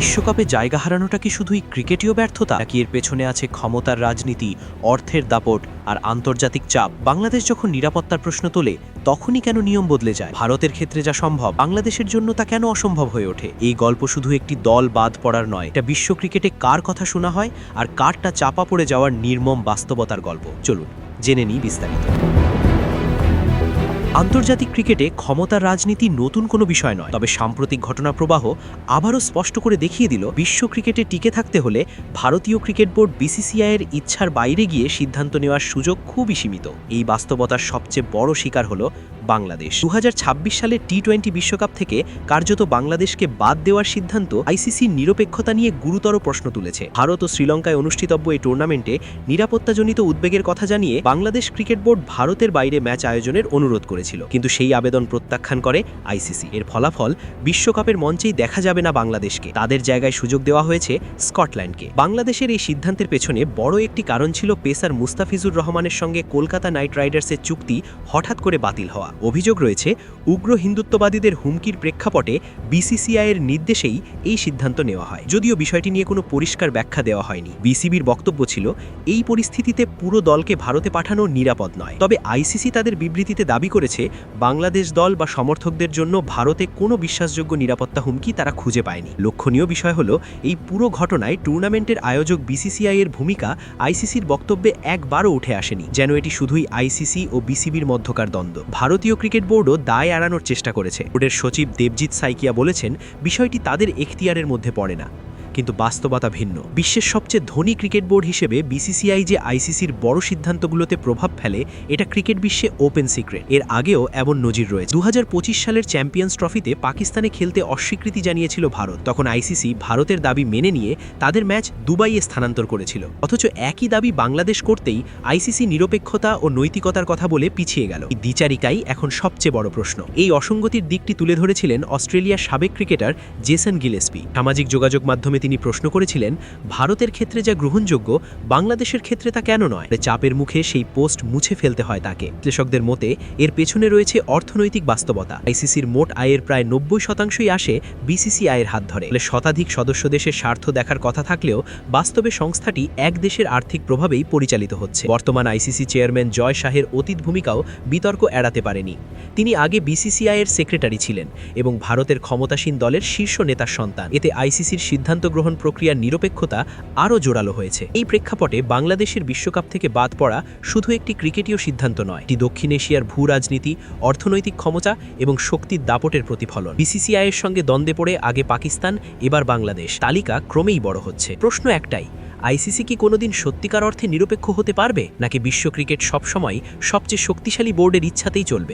বিশ্বকাপে জায়গা হারানোটা কি শুধুই ক্রিকেটীয় ব্যর্থতা? নাকি এর পেছনে আছে ক্ষমতার রাজনীতি, অর্থের দাপট আর আন্তর্জাতিক চাপ? বাংলাদেশ যখন নিরাপত্তার প্রশ্ন তোলে, তখনই কেন নিয়ম বদলে যায়? ভারতের ক্ষেত্রে যা সম্ভব, বাংলাদেশের জন্য তা কেন অসম্ভব হয়ে ওঠে? এই গল্প শুধু একটি দল বাদ পড়ার নয়, এটা বিশ্ব ক্রিকেটে কার কথা শোনা হয় আর কারটা চাপা পড়ে যাওয়ার নির্মম বাস্তবতার গল্প? চলুন, জেনে নিই বিস্তারিত। আন্তর্জাতিক ক্রিকেটে ক্ষমতার রাজনীতি নতুন কোনো বিষয় নয়। তবে সাম্প্রতিক ঘটনা প্রবাহ আবারও স্পষ্ট করে দেখিয়ে দিল, বিশ্ব ক্রিকেটে টিকে থাকতে হলে ভারতীয় ক্রিকেট বোর্ড বিসিসিআই এর ইচ্ছার বাইরে গিয়ে সিদ্ধান্ত নেওয়ার সুযোগ খুবই সীমিত। এই বাস্তবতার সবচেয়ে বড় শিকার হলো বাংলাদেশ। দু সালে টি টোয়েন্টি বিশ্বকাপ থেকে কার্যত বাংলাদেশকে বাদ দেওয়ার সিদ্ধান্ত আইসিসির নিরপেক্ষতা নিয়ে গুরুতর প্রশ্ন তুলেছে। ভারত ও শ্রীলঙ্কায় অনুষ্ঠিতব্য এই টুর্নামেন্টে নিরাপত্তাজনিত উদ্বেগের কথা জানিয়ে বাংলাদেশ ক্রিকেট বোর্ড ভারতের বাইরে ম্যাচ আয়োজনের অনুরোধ করেছিল। কিন্তু সেই আবেদন প্রত্যাখ্যান করে আইসিসি। এর ফলাফল বিশ্বকাপের মঞ্চেই দেখা যাবে না বাংলাদেশকে। তাদের জায়গায় সুযোগ দেওয়া হয়েছে স্কটল্যান্ডকে। বাংলাদেশের এই সিদ্ধান্তের পেছনে বড় একটি কারণ ছিল পেসার মুস্তাফিজুর রহমানের সঙ্গে কলকাতা নাইট রাইডার্সের চুক্তি হঠাৎ করে বাতিল হওয়া। অভিযোগ রয়েছে, উগ্র হিন্দুত্ববাদীদের হুমকির প্রেক্ষাপটে বিসিসিআইয়ের নির্দেশেই এই সিদ্ধান্ত নেওয়া হয়। যদিও বিষয়টি নিয়ে কোনো পরিষ্কার ব্যাখ্যা দেওয়া হয়নি। বিসিবির বক্তব্য ছিল, এই পরিস্থিতিতে পুরো দলকে ভারতে পাঠানো নিরাপদ নয়। তবে আইসিসি তাদের বিবৃতিতে দাবি করেছে, বাংলাদেশ দল বা সমর্থকদের জন্য ভারতে কোনো বিশ্বাসযোগ্য নিরাপত্তা হুমকি তারা খুঁজে পায়নি। লক্ষণীয় বিষয় হলো, এই পুরো ঘটনায় টুর্নামেন্টের আয়োজক বিসিসিআই এর ভূমিকা আইসিসির বক্তব্যে একবারও উঠে আসেনি। যেন এটি শুধুই আইসিসি ও বিসিবির মধ্যকার দ্বন্দ্ব। ভারতীয় ক্রিকেট বোর্ডও দায় এড়ানোর চেষ্টা করেছে। বোর্ডের সচিব দেবজিৎ সাইকিয়া বলেছেন, বিষয়টি তাদের এখতিয়ারের মধ্যে পড়ে না। কিন্তু বাস্তবতা ভিন্ন। বিশ্বের সবচেয়ে ধনী ক্রিকেট বোর্ড হিসেবে বিসিসিআই যে আইসিসির বড় সিদ্ধান্তগুলোতে প্রভাব ফেলে, এটা ক্রিকেট বিশ্বে ওপেন সিক্রেট। এর আগেও এমন নজির রয়েছে। দুহাজার পঁচিশ সালের চ্যাম্পিয়ন্স ট্রফিতে পাকিস্তানে খেলতে অস্বীকৃতি জানিয়েছিল ভারত। তখন আইসিসি ভারতের দাবি মেনে নিয়ে তাদের ম্যাচ দুবাইয়ে স্থানান্তর করেছিল। অথচ একই দাবি বাংলাদেশ করতেই আইসিসি নিরপেক্ষতা ও নৈতিকতার কথা বলে পিছিয়ে গেল। এই দ্বিচারিকাই এখন সবচেয়ে বড় প্রশ্ন। এই অসঙ্গতির দিকটি তুলে ধরেছিলেন অস্ট্রেলিয়ার সাবেক ক্রিকেটার জেসন গিলেসপি। সামাজিক যোগাযোগ মাধ্যমে তিনি প্রশ্ন করেছিলেন, ভারতের ক্ষেত্রে যা গ্রহণযোগ্য, বাংলাদেশের ক্ষেত্রে তা কেন নয়? চাপের মুখে সেই পোস্ট মুছে ফেলতে হয় তাকে। বিশ্লেষকদের মতে, এর পেছনে রয়েছে অর্থনৈতিক বাস্তবতা। আইসিসির মোট আয়ের প্রায় নব্বই শতাংশই আসে বিসিসি আয়ের হাত ধরে। শতাধিক সদস্য দেশের স্বার্থ দেখার কথা থাকলেও, বাস্তবে সংস্থাটি এক দেশের আর্থিক প্রভাবেই পরিচালিত হচ্ছে। বর্তমান আইসিসি চেয়ারম্যান জয় শাহের অতীত ভূমিকাও বিতর্ক এড়াতে পারেনি। তিনি আগে বিসিসিআইয়ের সেক্রেটারি ছিলেন এবং ভারতের ক্ষমতাসীন দলের শীর্ষ নেতার সন্তান। এতে আইসিসির সিদ্ধান্ত গ্রহণ প্রক্রিয়ার নিরপেক্ষতা আরও জোরালো হয়েছে। এই প্রেক্ষাপটে বাংলাদেশের বিশ্বকাপ থেকে বাদ পড়া শুধু একটি ক্রিকেটীয় সিদ্ধান্ত নয়, এটি দক্ষিণ এশিয়ার ভূ রাজনীতি, অর্থনৈতিক ক্ষমতা এবং শক্তির দাপটের প্রতিফলন। বিসিসিআই এর সঙ্গে দ্বন্দ্বে পড়ে আগে পাকিস্তান, এবার বাংলাদেশ। তালিকা ক্রমেই বড় হচ্ছে। প্রশ্ন একটাই, আইসিসি কি কোনোদিন সত্যিকার অর্থে নিরপেক্ষ হতে পারবে? নাকি বিশ্ব ক্রিকেট সবসময় সবচেয়ে শক্তিশালী বোর্ডের ইচ্ছাতেই চলবে?